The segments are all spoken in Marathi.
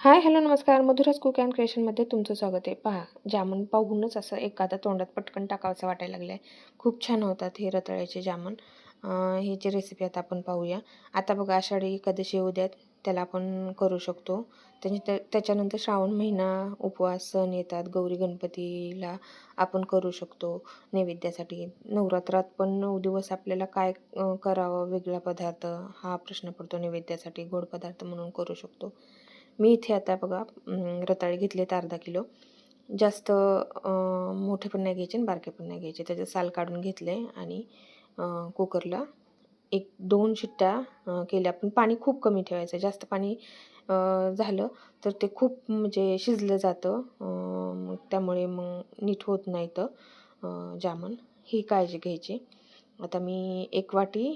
हाय हॅलो नमस्कार. मधुराज कुक अँड क्रिएशनमध्ये तुमचं स्वागत आहे. पहा जामून पाहूनच असं एखादा तोंडात पटकन टाकावंसं वाटायला लागलं आहे खूप छान होतात हे रताळ्याचे जामून. ह्याची रेसिपी आता आपण पाहूया. आता बघा आषाढी एकादशी येऊ द्यात. त्याला आपण करू शकतो. त्याच्या त्या- त्याच्यानंतर श्रावण महिना उपवास सण येतात. गौरी गणपतीला आपण करू शकतो नैवेद्यासाठी. नवरात्रात पण नऊ दिवस आपल्याला काय करावं वेगळा पदार्थ हा प्रश्न पडतो. नैवेद्यासाठी गोड पदार्थ म्हणून करू शकतो. मी इथे आता बघा रताळे रताळे घेतलेत अर्धा किलो. जास्त मोठे पण नाही घ्यायचे आणि बारके पण नाही घ्यायचे. त्याचं साल काढून घेतले आणि कुकरला एक दोन शिट्ट्या केल्या. पण पाणी खूप कमी ठेवायचं. जास्त पाणी झालं तर ते खूप म्हणजे शिजलं जातं. मग त्यामुळे मग नीट होत नाही तर जामन ही काळजी घ्यायची. आता मी एक वाटी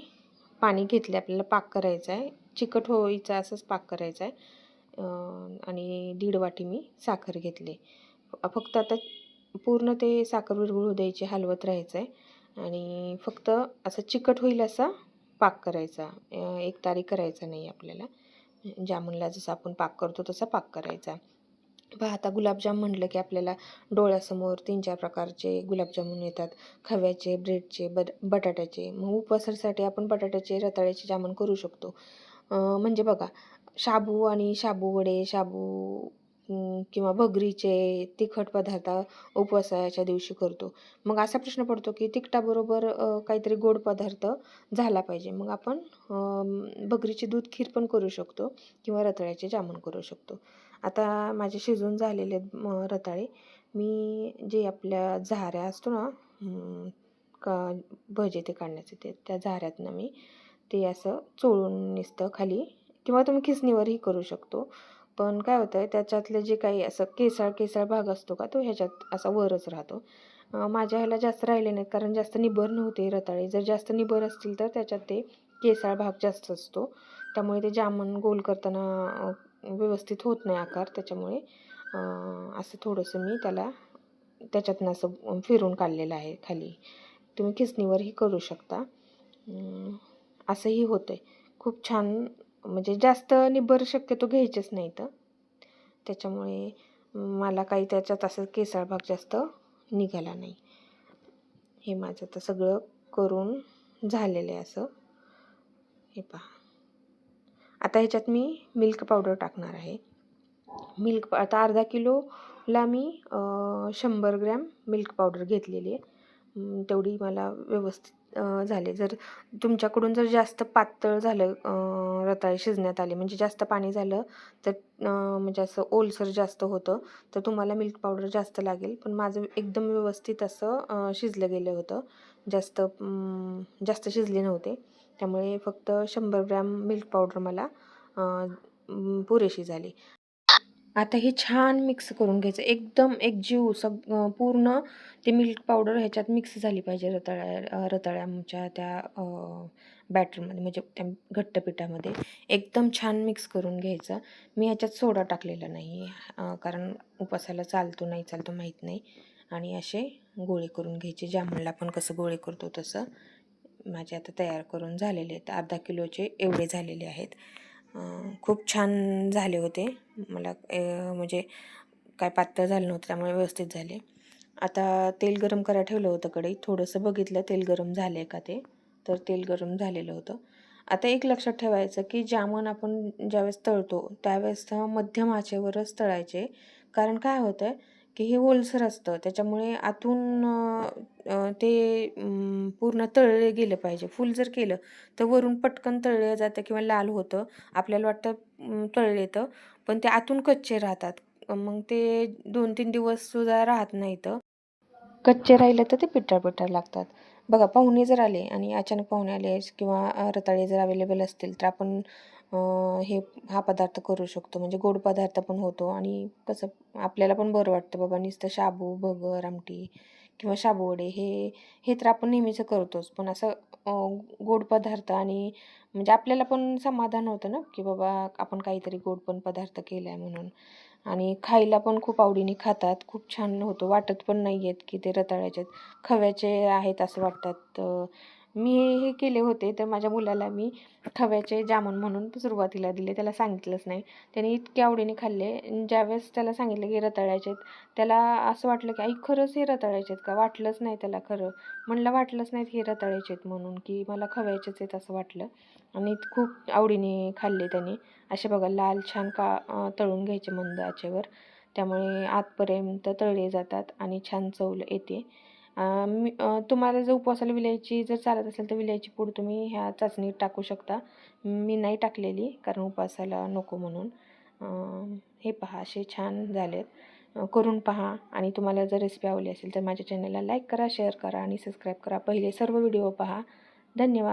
पाणी घेतले आपल्याला पाक करायचा आहे चिकट होईचा असंच पाक करायचा आहे आणि दीड वाटी मी साखर घेतली. फक्त आता पूर्ण ते साखर विरघळू द्यायची हलवत राहायचं आहे आणि फक्त असं चिकट होईल असा पाक करायचा. एक तारी करायचा नाही आपल्याला. जामुनला जसं आपण पाक करतो तसा पाक करायचा. पहा आता गुलाबजाम म्हटलं की आपल्याला डोळ्यासमोर तीन चार प्रकारचे गुलाबजामुन येतात. खव्याचे ब्रेडचे बट बटाट्याचे. मग उपवासासाठी आपण बटाट्याचे रताळ्याचे जामून करू शकतो. म्हणजे बघा शाबू आणि शाबू वडे शाबू किंवा भगरीचे तिखट पदार्थ उपवासाच्या दिवशी करतो. मग असा प्रश्न पडतो की तिखटाबरोबर काहीतरी गोड पदार्थ झाला पाहिजे. मग आपण अं, भगरीची दूध खीर पण करू शकतो किंवा रताळ्याचे जामून करू शकतो. आता माझे शिजून झालेले रताळे मी जे आपल्या झाऱ्या असतो ना का भजे ते काढण्याचे ते त्या झाऱ्यातनं मी ते असं चोळून निसतं खाली. किंवा तुम्ही खिसणीवरही करू शकतो. पण काय होतं आहे त्याच्यातलं जे काही असं केसाळ केसाळ भाग असतो का तो ह्याच्यात असा वरच राहतो. माझ्या ह्याला जास्त राहिले नाहीत कारण जास्त निबर नव्हते रताळे. जर जास्त निबर असतील तर त्याच्यात ते केसाळ भाग जास्त असतो. त्यामुळे ते जामन गोल करताना व्यवस्थित होत नाही आकार. त्याच्यामुळे असं थोडंसं मी त्याला त्याच्यातनं असं फिरून काढलेलं आहे खाली. तुम्ही खिसणीवरही करू शकता. असंही होतं आहे खूप छान म्हणजे जास्त निबर शक्यतो घ्यायचेच नाही तर त्याच्यामुळे मला काही त्याच्यात असं केसाळ भाग जास्त निघाला नाही. हे माझं तर सगळं करून झालेलं आहे असं. हे पहा. आता ह्याच्यात मी मिल्क पावडर टाकणार आहे. मिल्क आता अर्धा किलोला मी शंभर ग्रॅम मिल्क पावडर घेतलेली आहे. तेवढी मला व्यवस्थित झाले. जर तुमच्याकडून जर जास्त पातळ झालं रताळे शिजण्यात आले म्हणजे जास्त पाणी झालं तर म्हणजे असं ओलसर जास्त होतं तर तुम्हाला मिल्क पावडर जास्त लागेल. पण माझं एकदम व्यवस्थित असं शिजलं गेलं होतं. जास्त जास्त शिजले नव्हते. त्यामुळे फक्त शंभर ग्रॅम मिल्क पावडर मला पुरेशी झाली. आता हे छान मिक्स करून घ्यायचं. एकदम एक जीव सग पूर्ण ते मिल्क पावडर ह्याच्यात मिक्स झाली पाहिजे रताळ्या रताळ्याच्या त्या बॅटरमध्ये म्हणजे त्या घट्ट पिठामध्ये एकदम छान मिक्स करून घ्यायचं. मी ह्याच्यात सोडा टाकलेला नाही कारण उपासाला चालतो नाही चालतो माहीत नाही. आणि असे गोळे करून घ्यायचे. जामुनला पण कसं गोळे करतो तसं. माझे आता तयार करून झालेले आहेत. अर्धा किलोचे एवढे झालेले आहेत. खूप छान झाले होते. मला म्हणजे काय पातळ झालं नव्हतं त्यामुळे व्यवस्थित झाले. आता तेल गरम करायला ठेवलं होतं कडे थोडंसं बघितलं तेल गरम झालं आहे का ते? तर तेल गरम झालेलं होतं. आता एक लक्षात ठेवायचं की जामून आपण ज्यावेळेस तळतो त्यावेळेस मध्यम आचेवरच तळायचे. कारण काय होतं आहे की हे ओलसर असतं. त्याच्यामुळे आतून ते पूर्ण तळले गेलं पाहिजे. फुल जर केलं तर वरून पटकन तळलं जातं किंवा लाल होतं. आपल्याला वाटतं अं, तळले तर. पण ते आतून कच्चे राहतात. मग ते दोन तीन दिवस सुद्धा राहत नाही तर. कच्चे राहिले तर ते पिठार पिठार लागतात. बघा पाहुणे जर आले आणि अचानक पाहुणे आले किंवा रताळे जर अवेलेबल असतील तर आपण हे हा पदार्थ करू शकतो. म्हणजे गोड पदार्थ पण होतो आणि कसं आपल्याला पण बरं वाटतं बाबा नुसतं शाबू भगर आमटी किंवा शाबू वडे हे हे तर आपण नेहमीचं करतोच. पण असं गोड पदार्थ आणि म्हणजे आपल्याला पण समाधान होतं ना की बाबा आपण काहीतरी गोड पण पदार्थ केला आहे म्हणून. आणि खायला पण खूप आवडीने खातात. खूप छान होतो. वाटत पण नाही आहेत की ते रताळ्याचे आहेत. खव्याचे आहेत असं वाटतात. मी हे केले होते तर माझ्या मुलाला मी खव्याचे जामून म्हणून सुरुवातीला दिले. त्याला सांगितलंच नाही. त्याने इतके आवडीने खाल्ले. ज्यावेळेस त्याला सांगितलं की रताळ्याचे आहेत त्याला असं वाटलं की आई खरंच हे रताळ्याचे आहेत का? वाटलंच नाही त्याला खरं. म्हणलं वाटलंच नाहीत हे रताळ्याचे आहेत म्हणून की मला खव्याचेच आहेत असं वाटलं. आणि खूप आवडीने खाल्ले त्याने. असे बघा लाल छान का तळून घ्यायचे मंद आचेवर. त्यामुळे आतपर्यंत तळले जातात आणि छान चव येते. मी तुम्हाला जर उपवासाला विलायची जर चालत असेल तर विलायची पूड तुम्ही ह्या चाचणीत टाकू शकता. मी नाही टाकलेली कारण उपवासाला नको म्हणून. हे पहा असे छान झालेत. करून पहा आणि तुम्हाला जर रेसिपी आवडली असेल तर माझ्या चॅनलला लाईक करा शेअर करा आणि सबस्क्राईब करा. पहिले सर्व व्हिडिओ पहा. धन्यवाद.